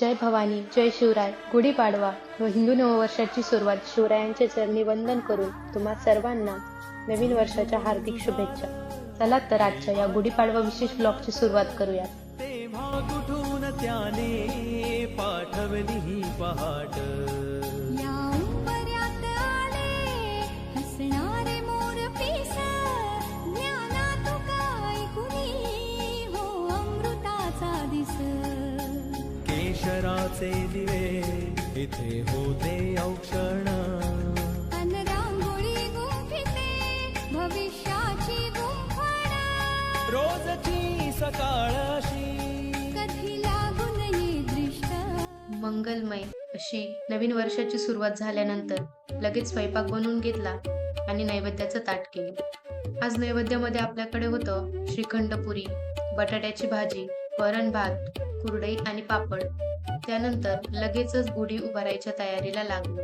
जय भवानी जय शिवराय. गुढीपाडवा व हिंदू नववर्षाची सुरुवात शिवरायांचे चरणी वंदन करून तुम्हा सर्वांना नवीन वर्षाच्या हार्दिक शुभेच्छा. चला तर आजच्या या गुढीपाडवा विशेष ब्लॉगची सुरुवात करूया कुठून त्याने पाठवली पहाट? केशराचे दिवे इथे होते औक्षण. गुंफिते भविष्याची गुंफण. रोजची सकाळ अशी कधी लागू नये दृष्ट. मंगलमय अशी नवीन वर्षाची सुरुवात झाल्यानंतर लगेच स्वयंपाक बनवून घेतला आणि नैवेद्याचं ताट केलं. आज नैवेद्यामध्ये आपल्याकडे होतं श्रीखंड पुरी बटाट्याची भाजी वरण भात कुरडई आणि पापड. त्यानंतर लगेचच गुढी उभारायच्या तयारीला लागलो.